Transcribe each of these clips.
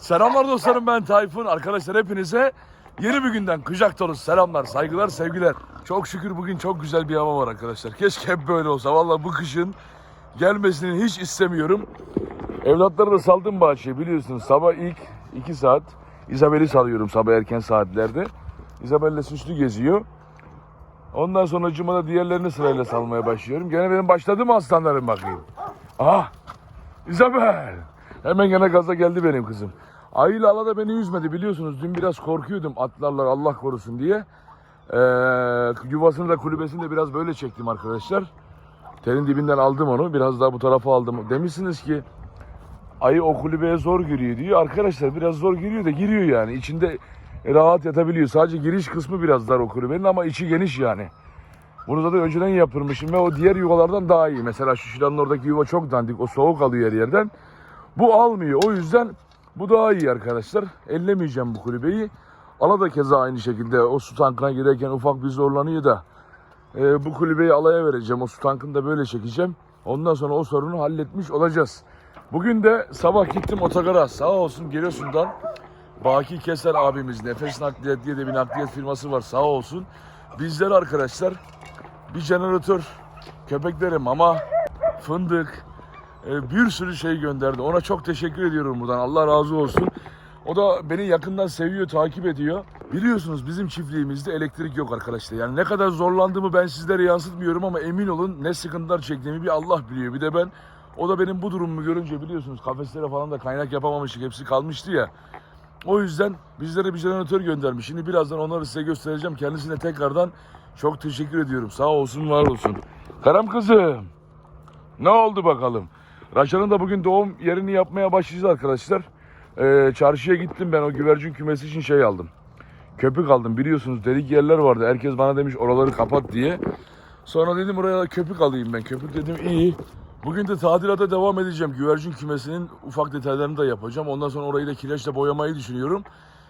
Selamlar dostlarım ben Tayfun. Arkadaşlar hepinize yeni bir günden kucak dolu selamlar, saygılar, sevgiler. Çok şükür bugün çok güzel bir hava var arkadaşlar. Keşke hep böyle olsa. Vallahi bu kışın gelmesini hiç istemiyorum. Evlatları da saldım bahçeye biliyorsunuz. Sabah ilk 2 saat İzabel'i salıyorum sabah erken saatlerde. İzabel'le süslü geziyor. Ondan sonra cumada diğerlerini sırayla salmaya başlıyorum. Gene benim başladı mı aslanlarım bakayım. Aha İzabel. Hemen gene gaza geldi benim kızım. Ayıyla ala da beni üzmedi biliyorsunuz. Dün biraz korkuyordum atlarlar Allah korusun diye. Ee, yuvasını da kulübesini de biraz böyle çektim arkadaşlar. Telin dibinden aldım onu. Biraz daha bu tarafa aldım. Demişsiniz ki ayı o kulübeye zor giriyor diyor. Arkadaşlar biraz zor giriyor da giriyor yani. İçinde rahat yatabiliyor. Sadece giriş kısmı biraz dar o kulübenin ama içi geniş yani. Bunu zaten önceden yaptırmışım ve o diğer yuvalardan daha iyi. Mesela şu şiranın oradaki yuva çok dandik. O soğuk alıyor her yerden. Bu almıyor. O yüzden bu daha iyi arkadaşlar. Ellemeyeceğim bu kulübeyi. Ala da keza aynı şekilde o su tankına girerken ufak bir zorlanıyor da e, bu kulübeyi alaya vereceğim. O su tankını da böyle çekeceğim. Ondan sonra o sorunu halletmiş olacağız. Bugün de sabah gittim otogara. Sağ olsun Giresun'dan Baki Keser abimiz Nefes Nakliyat diye de bir nakliyat firması var sağ olsun. Bizler arkadaşlar bir jeneratör, köpeklere mama, fındık, bir sürü şey gönderdi. Ona çok teşekkür ediyorum buradan. Allah razı olsun. O da beni yakından seviyor, takip ediyor. Biliyorsunuz bizim çiftliğimizde elektrik yok arkadaşlar. Yani ne kadar zorlandığımı ben sizlere yansıtmıyorum ama emin olun ne sıkıntılar çektiğimi bir Allah biliyor. Bir de ben o da benim bu durumumu görünce biliyorsunuz kafeslere falan da kaynak yapamamıştık. Hepsi kalmıştı ya. O yüzden bizlere bir jeneratör göndermiş. Şimdi birazdan onları size göstereceğim. Kendisine tekrardan çok teşekkür ediyorum. Sağ olsun, var olsun. Karam kızım. Ne oldu bakalım? Raşan'ın da bugün doğum yerini yapmaya başlayacağız arkadaşlar. Ee, çarşıya gittim ben o güvercin kümesi için şey aldım. Köpük aldım biliyorsunuz delik yerler vardı. Herkes bana demiş oraları kapat diye. Sonra dedim oraya köpük alayım ben. Köpük dedim iyi. Bugün de tadilata devam edeceğim. Güvercin kümesinin ufak detaylarını da yapacağım. Ondan sonra orayı da kireçle boyamayı düşünüyorum.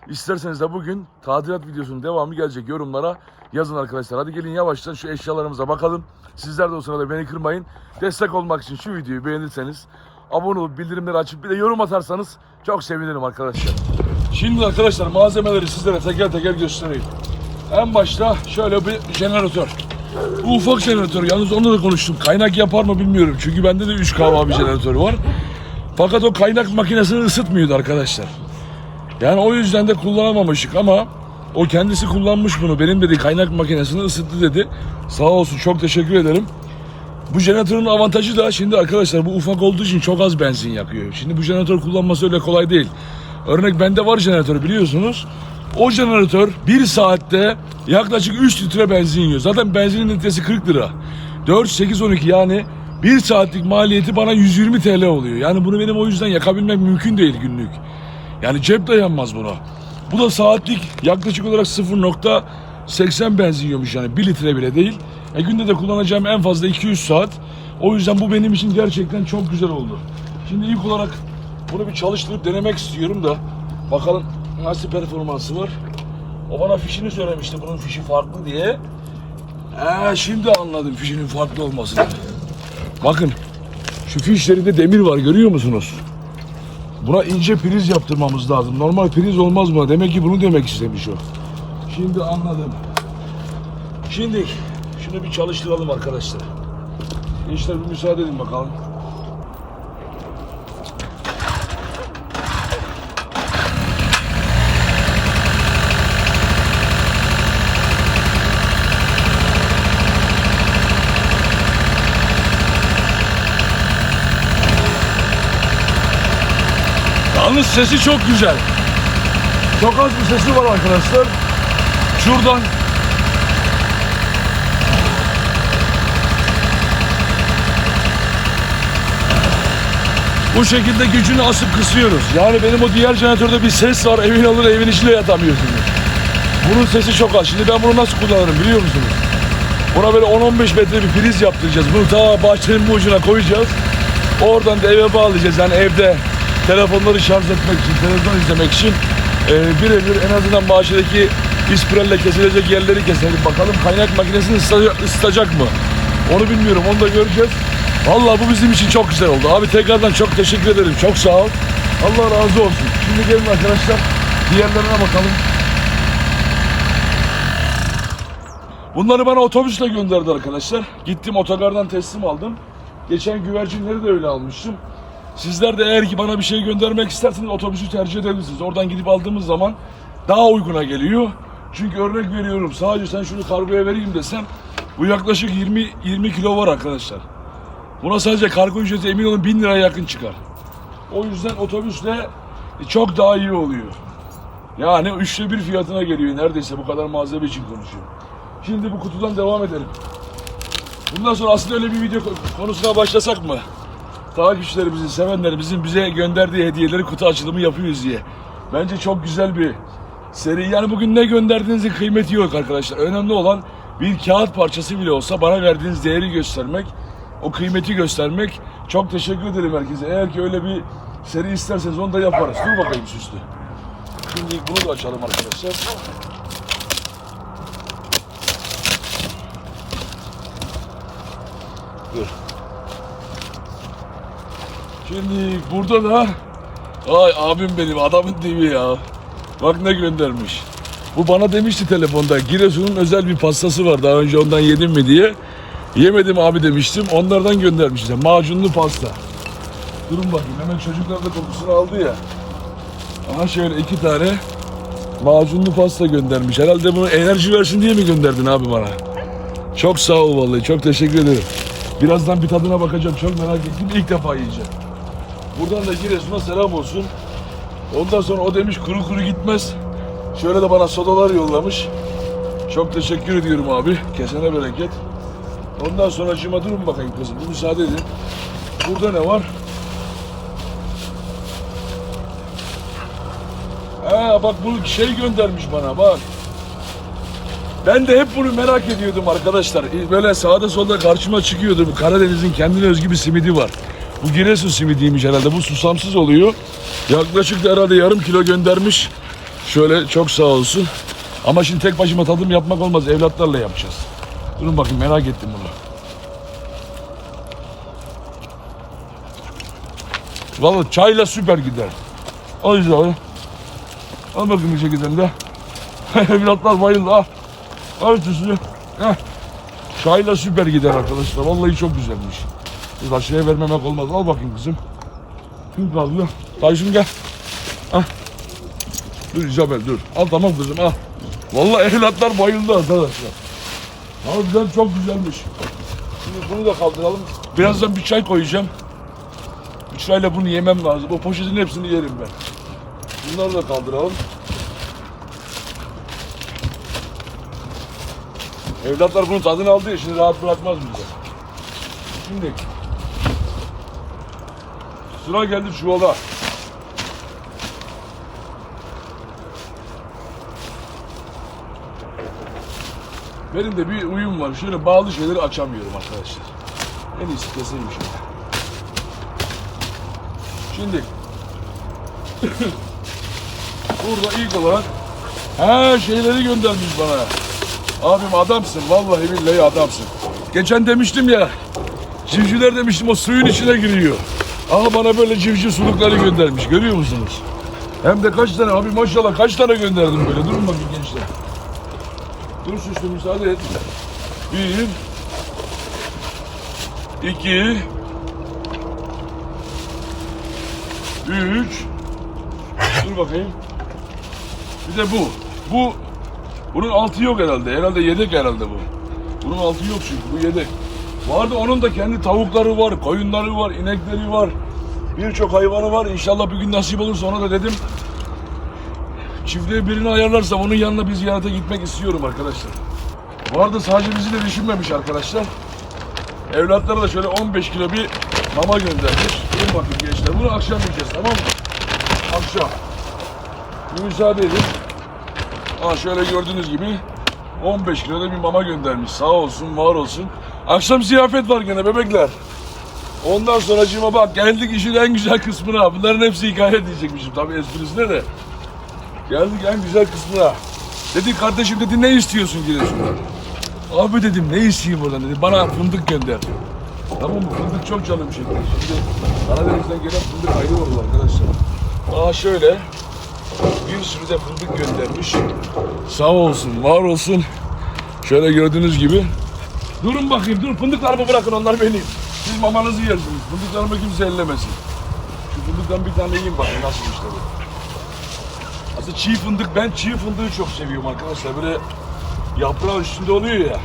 İsterseniz de bugün tadilat videosunun devamı gelecek yorumlara yazın arkadaşlar. Hadi gelin yavaştan şu eşyalarımıza bakalım. Sizler de o sırada beni kırmayın. Destek olmak için şu videoyu beğenirseniz abone olup bildirimleri açıp bir de yorum atarsanız çok sevinirim arkadaşlar. Şimdi arkadaşlar malzemeleri sizlere teker teker göstereyim. En başta şöyle bir jeneratör. Bu ufak jeneratör. Yalnız onunla da konuştum. Kaynak yapar mı bilmiyorum. Çünkü bende de 3 kava bir jeneratör var. Fakat o kaynak makinesini ısıtmıyordu arkadaşlar. Yani o yüzden de kullanamamışık ama o kendisi kullanmış bunu. Benim dedi kaynak makinesini ısıttı dedi. Sağ olsun çok teşekkür ederim. Bu jeneratörün avantajı da şimdi arkadaşlar bu ufak olduğu için çok az benzin yakıyor. Şimdi bu jeneratör kullanması öyle kolay değil. Örnek bende var jeneratör biliyorsunuz. O jeneratör bir saatte yaklaşık 3 litre benzin yiyor. Zaten benzinin litresi 40 lira. 4, 8, 12 yani bir saatlik maliyeti bana 120 TL oluyor. Yani bunu benim o yüzden yakabilmek mümkün değil günlük. Yani cep dayanmaz buna. Bu da saatlik yaklaşık olarak 0.80 benzin yiyormuş yani 1 litre bile değil. E günde de kullanacağım en fazla 200 saat. O yüzden bu benim için gerçekten çok güzel oldu. Şimdi ilk olarak bunu bir çalıştırıp denemek istiyorum da bakalım nasıl performansı var. O bana fişini söylemişti bunun fişi farklı diye. Ee, şimdi anladım fişinin farklı olmasını. Bakın şu fişlerinde demir var görüyor musunuz? Buna ince priz yaptırmamız lazım. Normal priz olmaz buna. Demek ki bunu demek istemiş o. Şimdi anladım. Şimdi şunu bir çalıştıralım arkadaşlar. Gençler bir müsaade edin bakalım. Yalnız sesi çok güzel. Çok az bir sesi var arkadaşlar. Şuradan Bu şekilde gücünü asıp kısıyoruz. Yani benim o diğer jeneratörde bir ses var. Evin alır evin içinde yatamıyorsunuz. Bunun sesi çok az. Şimdi ben bunu nasıl kullanırım biliyor musunuz? Buna böyle 10-15 metre bir priz yaptıracağız. Bunu ta bahçenin bu ucuna koyacağız. Oradan da eve bağlayacağız. Yani evde telefonları şarj etmek için, televizyon izlemek için e, birebir en azından bahçedeki ispirelle kesilecek yerleri keselim. Bakalım kaynak makinesini ısıtacak, ısıtacak mı? Onu bilmiyorum. Onu da göreceğiz. Vallahi bu bizim için çok güzel oldu. Abi tekrardan çok teşekkür ederim. Çok sağ ol. Allah razı olsun. Şimdi gelin arkadaşlar diğerlerine bakalım. Bunları bana otobüsle gönderdi arkadaşlar. Gittim otogardan teslim aldım. Geçen güvercinleri de öyle almıştım. Sizler de eğer ki bana bir şey göndermek isterseniz otobüsü tercih edebilirsiniz. Oradan gidip aldığımız zaman daha uyguna geliyor. Çünkü örnek veriyorum sadece sen şunu kargoya vereyim desem bu yaklaşık 20 20 kilo var arkadaşlar. Buna sadece kargo ücreti emin olun 1000 liraya yakın çıkar. O yüzden otobüsle çok daha iyi oluyor. Yani üçte bir fiyatına geliyor neredeyse bu kadar malzeme için konuşuyorum. Şimdi bu kutudan devam edelim. Bundan sonra aslında öyle bir video konusuna başlasak mı? Takipçilerimizin, sevenlerimizin bize gönderdiği hediyeleri kutu açılımı yapıyoruz diye. Bence çok güzel bir seri. Yani bugün ne gönderdiğinizin kıymeti yok arkadaşlar. Önemli olan bir kağıt parçası bile olsa bana verdiğiniz değeri göstermek, o kıymeti göstermek. Çok teşekkür ederim herkese. Eğer ki öyle bir seri isterseniz onu da yaparız. Dur bakayım süslü. Şimdi bunu da açalım arkadaşlar. Dur. Şimdi burada da ay abim benim adamın dibi ya. Bak ne göndermiş. Bu bana demişti telefonda Giresun'un özel bir pastası var daha önce ondan yedim mi diye. Yemedim abi demiştim. Onlardan göndermiş size. Macunlu pasta. Durun bakayım hemen çocuklar da kokusunu aldı ya. Aha şöyle iki tane macunlu pasta göndermiş. Herhalde bunu enerji versin diye mi gönderdin abi bana? Çok sağ ol vallahi. Çok teşekkür ederim. Birazdan bir tadına bakacağım. Çok merak ettim. İlk defa yiyeceğim. Buradan da Giresun'a selam olsun. Ondan sonra o demiş kuru kuru gitmez. Şöyle de bana sodalar yollamış. Çok teşekkür ediyorum abi. Kesene bereket. Ondan sonra cıma durun bakayım kızım. Bir müsaade edin. Burada ne var? Ha bak bu şey göndermiş bana bak. Ben de hep bunu merak ediyordum arkadaşlar. Böyle sağda solda karşıma çıkıyordu. Bu Karadeniz'in kendine özgü bir simidi var. Bu Giresun simidiymiş herhalde. Bu susamsız oluyor. Yaklaşık da herhalde yarım kilo göndermiş. Şöyle çok sağ olsun. Ama şimdi tek başıma tadım yapmak olmaz. Evlatlarla yapacağız. Durun bakın merak ettim bunu. Vallahi çayla süper gider. İşte abi. Al bakayım bir şekilde de. Evlatlar bayıldı ha. Al üstüne. Çayla süper gider arkadaşlar. Vallahi çok güzelmiş. Biz aşağıya vermemek olmaz. Al bakayım kızım. Kim kaldı? Tayşun gel. Ah. Dur İzabel dur. Al tamam kızım al. Vallahi evlatlar bayıldı arkadaşlar. Harbiden çok güzelmiş. Şimdi bunu da kaldıralım. Birazdan bir çay koyacağım. Bir çayla bunu yemem lazım. O poşetin hepsini yerim ben. Bunları da kaldıralım. Evlatlar bunun tadını aldı ya şimdi rahat bırakmaz bize. Şimdi sıra geldi çuvala. Benim de bir uyum var. Şöyle bağlı şeyleri açamıyorum arkadaşlar. En iyisi keseyim şöyle. Şimdi burada ilk olarak her şeyleri göndermiş bana. Abim adamsın vallahi billahi adamsın. Geçen demiştim ya civcivler demiştim o suyun içine giriyor. Aha bana böyle civciv sulukları göndermiş görüyor musunuz? Hem de kaç tane abi maşallah kaç tane gönderdim böyle durun bakayım gençler. Dur süslü müsaade et. Bir, iki, üç, dur bakayım. Bir de bu. Bu bunun altı yok herhalde. Herhalde yedek herhalde bu. Bunun altı yok çünkü bu yedek. Vardı onun da kendi tavukları var, koyunları var, inekleri var. Birçok hayvanı var. İnşallah bir gün nasip olursa ona da dedim. Çiftliğe birini ayarlarsam onun yanına bir ziyarete gitmek istiyorum arkadaşlar. Vardı sadece bizi de düşünmemiş arkadaşlar. Evlatlara da şöyle 15 kilo bir mama göndermiş. Durun bakın gençler. Bunu akşam yiyeceğiz tamam mı? Akşam. Bir müsaade edin. Aa şöyle gördüğünüz gibi 15 kilo da bir mama göndermiş. Sağ olsun, var olsun. Akşam ziyafet var gene bebekler. Ondan sonra cima bak geldik işin en güzel kısmına. Bunların hepsi hikaye diyecekmişim tabii esprisine de. Geldik en güzel kısmına. Dedi kardeşim dedi ne istiyorsun Giresun'dan? Abi dedim ne isteyeyim oradan dedi. Bana fındık gönder. Tamam mı? Fındık çok canım çekti. Şimdi Karadeniz'den gelen fındık ayrı olur arkadaşlar. Aa şöyle bir sürü de fındık göndermiş. Sağ olsun, var olsun. Şöyle gördüğünüz gibi. Durun bakayım, dur fındıklarımı bırakın onlar benim. Siz mamanızı yersiniz. Fındıklarımı kimse ellemesin. Şu fındıktan bir tane yiyin bakın nasıl işte bu. Aslında çiğ fındık, ben çiğ fındığı çok seviyorum arkadaşlar. Böyle yaprağı üstünde oluyor ya.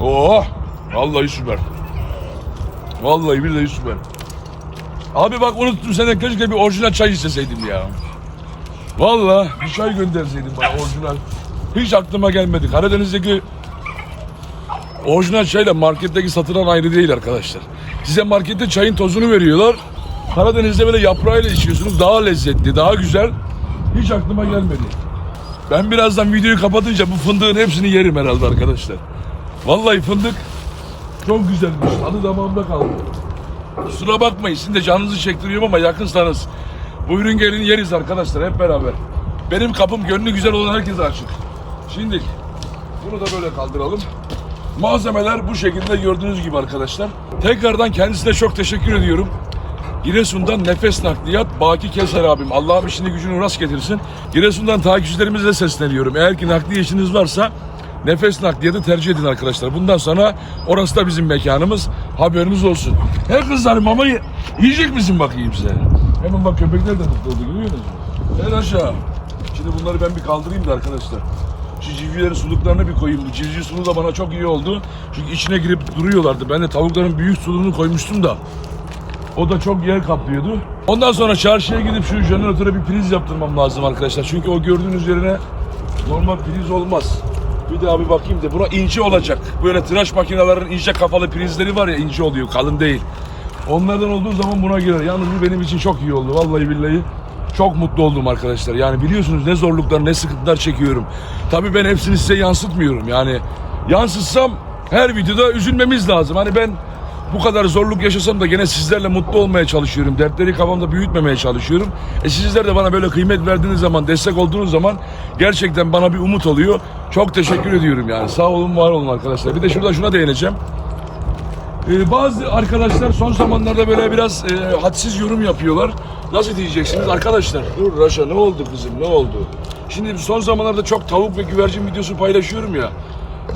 Oh! Vallahi süper. Vallahi billahi süper. Abi bak unuttum senden keşke bir orijinal çay isteseydim ya. Vallahi bir çay gönderseydin bana orijinal. Hiç aklıma gelmedi. Karadeniz'deki orijinal çayla marketteki satılan ayrı değil arkadaşlar. Size markette çayın tozunu veriyorlar. Karadeniz'de böyle yaprağıyla içiyorsunuz. Daha lezzetli, daha güzel. Hiç aklıma gelmedi. Ben birazdan videoyu kapatınca bu fındığın hepsini yerim herhalde arkadaşlar. Vallahi fındık çok güzelmiş. Tadı damağımda kaldı. Kusura bakmayın sizin de canınızı çektiriyorum ama yakınsanız. Buyurun gelin yeriz arkadaşlar hep beraber. Benim kapım gönlü güzel olan herkese açık. Şimdi bunu da böyle kaldıralım. Malzemeler bu şekilde gördüğünüz gibi arkadaşlar. Tekrardan kendisine çok teşekkür ediyorum. Giresun'dan nefes nakliyat Baki Keser abim. Allah'ım işini gücünü rast getirsin. Giresun'dan takipçilerimize sesleniyorum. Eğer ki nakliye işiniz varsa nefes nakliyatı tercih edin arkadaşlar. Bundan sonra orası da bizim mekanımız. Haberiniz olsun. He kızlarım mamayı yiyecek misin bakayım size? Hemen bak köpekler de mutlu oldu görüyor musunuz? En aşağı. Şimdi bunları ben bir kaldırayım da arkadaşlar. Şu civcivlerin suluklarını bir koyayım. Bu civciv suluğu da bana çok iyi oldu. Çünkü içine girip duruyorlardı. Ben de tavukların büyük suluğunu koymuştum da. O da çok yer kaplıyordu. Ondan sonra çarşıya gidip şu jeneratöre bir priz yaptırmam lazım arkadaşlar. Çünkü o gördüğünüz yerine normal priz olmaz. Bir daha bir bakayım da buna ince olacak. Böyle tıraş makinelerin ince kafalı prizleri var ya ince oluyor kalın değil. Onlardan olduğu zaman buna girer. Yalnız bu benim için çok iyi oldu. Vallahi billahi çok mutlu oldum arkadaşlar. Yani biliyorsunuz ne zorluklar ne sıkıntılar çekiyorum. Tabii ben hepsini size yansıtmıyorum. Yani yansıtsam her videoda üzülmemiz lazım. Hani ben bu kadar zorluk yaşasam da gene sizlerle mutlu olmaya çalışıyorum. Dertleri kafamda büyütmemeye çalışıyorum. E sizler de bana böyle kıymet verdiğiniz zaman, destek olduğunuz zaman gerçekten bana bir umut oluyor. Çok teşekkür ediyorum yani. Sağ olun, var olun arkadaşlar. Bir de şurada şuna değineceğim. Ee, bazı arkadaşlar son zamanlarda böyle biraz e, hadsiz yorum yapıyorlar. Nasıl diyeceksiniz arkadaşlar? Dur Raşa ne oldu kızım ne oldu? Şimdi son zamanlarda çok tavuk ve güvercin videosu paylaşıyorum ya.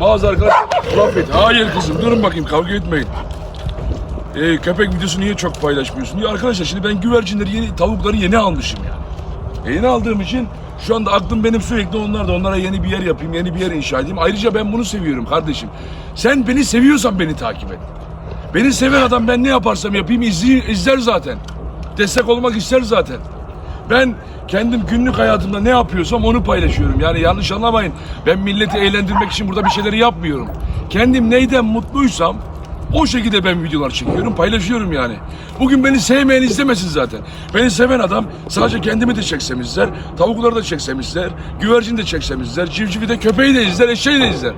Bazı arkadaşlar laf. Hayır kızım durun bakayım kavga etmeyin. Ee, köpek videosu niye çok paylaşmıyorsun? Ya arkadaşlar şimdi ben güvercinleri yeni, tavukları yeni almışım yani. E, yeni aldığım için şu anda aklım benim sürekli onlarda. Onlara yeni bir yer yapayım, yeni bir yer inşa edeyim. Ayrıca ben bunu seviyorum kardeşim. Sen beni seviyorsan beni takip et. Beni seven adam ben ne yaparsam yapayım izler zaten. Destek olmak ister zaten. Ben kendim günlük hayatımda ne yapıyorsam onu paylaşıyorum. Yani yanlış anlamayın. Ben milleti eğlendirmek için burada bir şeyleri yapmıyorum. Kendim neyden mutluysam o şekilde ben videolar çekiyorum, paylaşıyorum yani. Bugün beni sevmeyen izlemesin zaten. Beni seven adam sadece kendimi de çeksem izler, tavukları da çeksem izler, güvercin de çeksem izler, civcivi de köpeği de izler, eşeği de izler.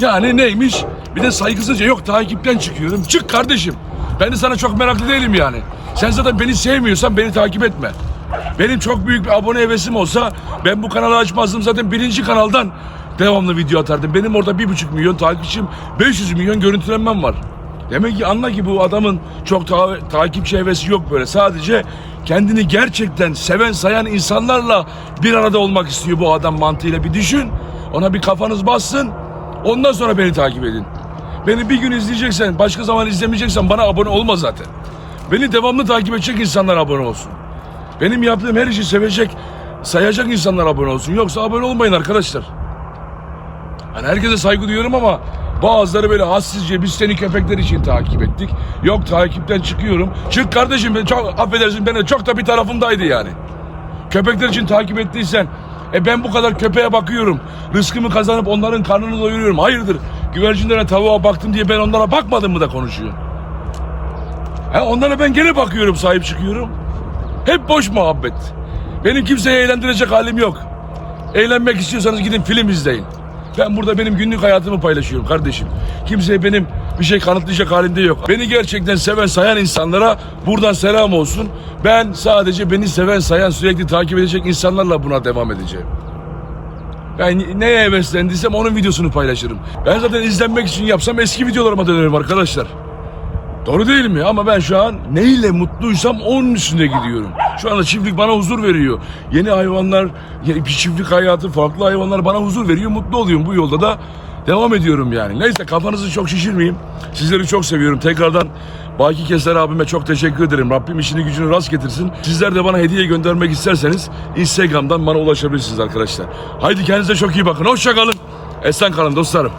Yani neymiş? Bir de saygısızca yok takipten çıkıyorum. Çık kardeşim. Ben de sana çok meraklı değilim yani. Sen zaten beni sevmiyorsan beni takip etme. Benim çok büyük bir abone hevesim olsa ben bu kanalı açmazdım zaten birinci kanaldan devamlı video atardım. Benim orada bir buçuk milyon takipçim, 500 milyon görüntülenmem var. Demek ki anla ki bu adamın çok ta- takipçi hevesi yok böyle. Sadece kendini gerçekten seven sayan insanlarla bir arada olmak istiyor bu adam mantığıyla bir düşün. Ona bir kafanız bassın. Ondan sonra beni takip edin. Beni bir gün izleyeceksen, başka zaman izlemeyeceksen bana abone olma zaten. Beni devamlı takip edecek insanlar abone olsun. Benim yaptığım her işi sevecek, sayacak insanlar abone olsun. Yoksa abone olmayın arkadaşlar. Hani herkese saygı duyuyorum ama bazıları böyle hassizce biz seni köpekler için takip ettik. Yok takipten çıkıyorum. Çık kardeşim ben çok affedersin ben de çok da bir tarafımdaydı yani. Köpekler için takip ettiysen e ben bu kadar köpeğe bakıyorum. Rızkımı kazanıp onların karnını doyuruyorum. Hayırdır? Güvercinlere tavuğa baktım diye ben onlara bakmadım mı da konuşuyorum. He onlara ben gene bakıyorum, sahip çıkıyorum. Hep boş muhabbet. Benim kimseyi eğlendirecek halim yok. Eğlenmek istiyorsanız gidin film izleyin. Ben burada benim günlük hayatımı paylaşıyorum kardeşim. Kimseye benim bir şey kanıtlayacak halimde yok. Beni gerçekten seven sayan insanlara buradan selam olsun. Ben sadece beni seven sayan sürekli takip edecek insanlarla buna devam edeceğim. Ben neye heveslendiysem onun videosunu paylaşırım. Ben zaten izlenmek için yapsam eski videolarıma dönerim arkadaşlar. Doğru değil mi? Ama ben şu an neyle mutluysam onun üstünde gidiyorum. Şu anda çiftlik bana huzur veriyor. Yeni hayvanlar, bir çiftlik hayatı, farklı hayvanlar bana huzur veriyor. Mutlu oluyorum. Bu yolda da devam ediyorum yani. Neyse kafanızı çok şişirmeyeyim. Sizleri çok seviyorum. Tekrardan Baki Keser abime çok teşekkür ederim. Rabbim işini gücünü rast getirsin. Sizler de bana hediye göndermek isterseniz Instagram'dan bana ulaşabilirsiniz arkadaşlar. Haydi kendinize çok iyi bakın. Hoşça kalın. Esen kalın dostlarım.